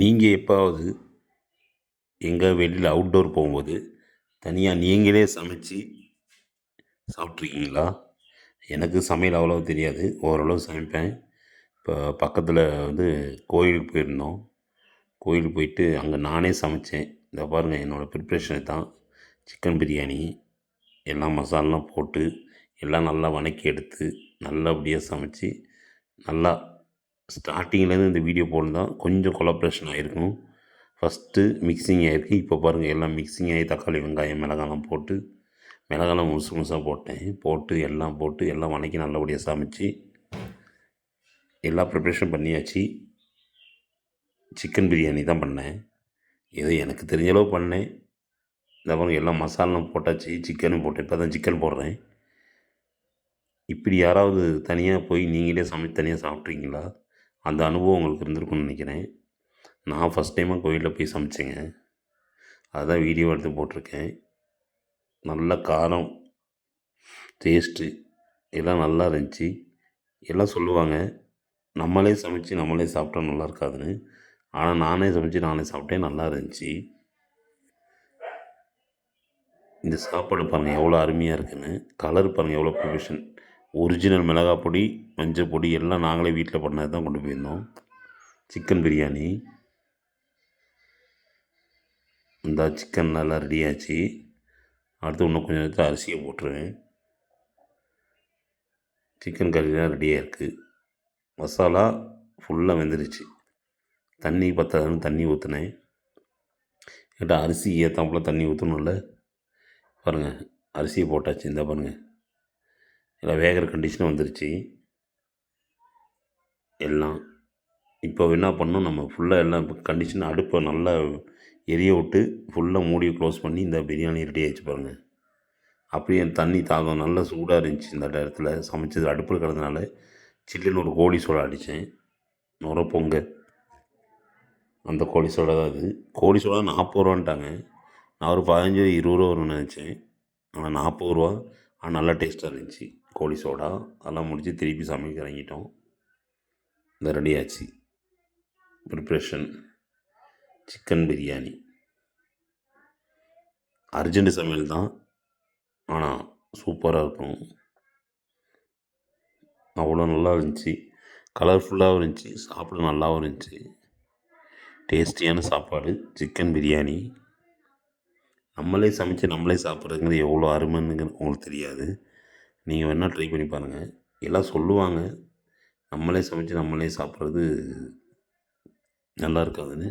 நீங்கள் எப்போவாவது எங்கே வெளியில் அவுட்டோர் போகும்போது தனியாக நீங்களே சமைச்சு சாப்பிட்ருக்கீங்களா எனக்கு சமையல் அவ்வளோ தெரியாது. ஓரளவு சமைப்பேன். இப்போ பக்கத்தில் வந்து கோயிலுக்கு போயிருந்தோம். கோயிலுக்கு போயிட்டு அங்கே நானே சமைத்தேன் இந்த பாருங்கள் என்னோடய ப்ரிப்ரேஷன் தான். சிக்கன் பிரியாணி எல்லாம் மசாலாலாம் போட்டு எல்லாம் நல்லா வதக்கி எடுத்து நல்லபடியாக சமைச்சு நல்லா ஸ்டார்டிங்லேருந்து இந்த வீடியோ போடணும் கொஞ்சம் கொலாப்ரேஷன் ஆகிருக்கும் ஃபஸ்ட்டு மிக்சிங் ஆகிருக்கு இப்போ பாருங்கள் எல்லாம் மிக்சிங் ஆகி தக்காளி வெங்காயம் மிளகாலாம் போட்டு மிளகாலாம் முழுசு முழுசாக போட்டேன். போட்டு எல்லாம் போட்டு எல்லாம் வதக்கி நல்லபடியாக சமைச்சு எல்லா ப்ரிப்ரேஷன் பண்ணியாச்சு. சிக்கன் பிரியாணி தான் பண்ணேன். ஏதோ எனக்கு தெரிஞ்ச அளவு பண்ணேன். இந்த பாருங்கள் எல்லாம் மசாலாம் போட்டாச்சு. சிக்கனும் போட்டேன். இப்போ தான் சிக்கன் போடுறேன். இப்படி யாராவது தனியாக போய் நீங்களே சமைச்சு தனியாக சாப்பிட்றீங்களா? அந்த அனுபவம் உங்களுக்கு இருந்திருக்கும்னு நினைக்கிறேன். நான் ஃபஸ்ட் டைமாக கோயிலில் போய் சமைச்சேங்க. அதுதான் வீடியோ எடுத்து போட்டிருக்கேன். நல்ல காரம் டேஸ்ட்டு எல்லாம் நல்லா இருந்துச்சு. எல்லாம் சொல்லுவாங்க நம்மளே சமைச்சு நம்மளே சாப்பிட்டா நல்லா இருக்காதுன்னு. ஆனால் நானே சமைச்சு நானே சாப்பிட்டேன் நல்லா இருந்துச்சு. இந்த சாப்பாடு பாருங்கள் எவ்வளோ அருமையாக இருக்குன்னு. கலர் பாருங்கள் எவ்வளோ ப்ரொஃபஷன் ஒரிஜினல் மிளகாய் பொடி மஞ்சள் பொடி எல்லாம் நாங்களே வீட்டில் பண்ணது தான் கொண்டு போயிருந்தோம். சிக்கன் பிரியாணி. இந்த சிக்கன் நல்லா ரெடியாச்சு அடுத்து இன்னும் கொஞ்சம் நேரத்தில் அரிசியை போட்டுருவேன். சிக்கன் கறிலாம் ரெடியாக இருக்குது மசாலா ஃபுல்லாக வெந்துருச்சு. தண்ணி பத்தாதுன்னு தண்ணி ஊற்றினேன் என்கிட்ட அரிசி ஏற்றாப்புல தண்ணி ஊற்றணும்ல பாருங்கள் அரிசியை போட்டாச்சு இந்த பாருங்கள் எல்லாம் வேகிற கண்டிஷன் வந்துருச்சு. எல்லாம் இப்போ என்ன பண்ணணும் நம்ம ஃபுல்லாக எல்லாம் இப்போ கண்டிஷன் அடுப்பை நல்லா எரிய விட்டு ஃபுல்லாக மூடி க்ளோஸ் பண்ணி இந்த பிரியாணி ரெடி ஆகிடுச்சு பாருங்கள் அப்படியே தண்ணி தாகம் நல்லா சூடாக இருந்துச்சு இந்த இடத்துல சமைச்சது அடுப்பில் கிடந்தனால சில்லுன்னு ஒரு கோழி சோடா அடித்தேன் நுர பொங்க. அந்த கோழி சோடா தான் அது. கோழி சோடா நாற்பது ரூபான்ட்டாங்க. நான் ஒரு பதினஞ்சு இருபது ரூபா வரும்னு நினச்சேன். ஆனால் நாற்பது ரூபா ஆனால் நல்லா டேஸ்ட்டாக இருந்துச்சு. கோழி சோடா அதெல்லாம் முடித்து திருப்பி சமைக்க இறங்கிட்டோம். இந்த ரெடி ஆச்சு ப்ரிப்ரேஷன் சிக்கன் பிரியாணி அர்ஜென்ட் சமையல் தான். ஆனால் சூப்பராக இருக்கும். அவ்வளோ நல்லா இருந்துச்சு. கலர்ஃபுல்லாகவும் இருந்துச்சு. சாப்பிட நல்லாவும் இருந்துச்சு. டேஸ்டியான சாப்பாடு. சிக்கன் பிரியாணி நம்மளே சமைச்சு நம்மளே சாப்பிட்றதுங்கிறது எவ்வளோ அருமைன்னுங்கிறது உங்களுக்கு தெரியாது. நீங்கள் வேணால் ட்ரை பண்ணி பாருங்கள் எல்லாம் சொல்லுவாங்க. நம்மளே சமைச்சு நம்மளே சாப்பிட்றது நல்லா இருக்காதுன்னு.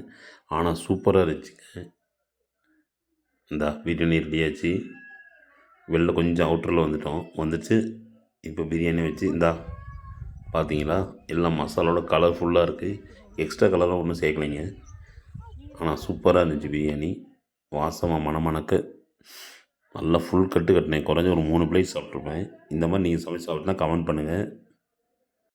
ஆனால் சூப்பராக இருந்துச்சுங்க இந்தா பிரியாணி ரெடியாச்சு வெளில கொஞ்சம் அவுட்டரில் வந்துட்டோம். வந்துச்சு. இப்போ பிரியாணி வச்சு இந்தா பார்த்தீங்களா எல்லாம் மசாலோட கலர்ஃபுல்லாக இருக்குது எக்ஸ்ட்ரா கலரெலாம் ஒன்றும் சேர்க்கலைங்க. ஆனால் சூப்பராக இருந்துச்சு பிரியாணி. வாசமாக மணமணக்க நல்லா ஃபுல் கட்டு கட்டினேன். குறைஞ்ச ஒரு மூணு பிளேட் சாப்பிட்ருப்பேன். இந்த மாதிரி நீங்கள் சமைச்சு சாப்பிட்னா கமெண்ட் பண்ணுங்கள்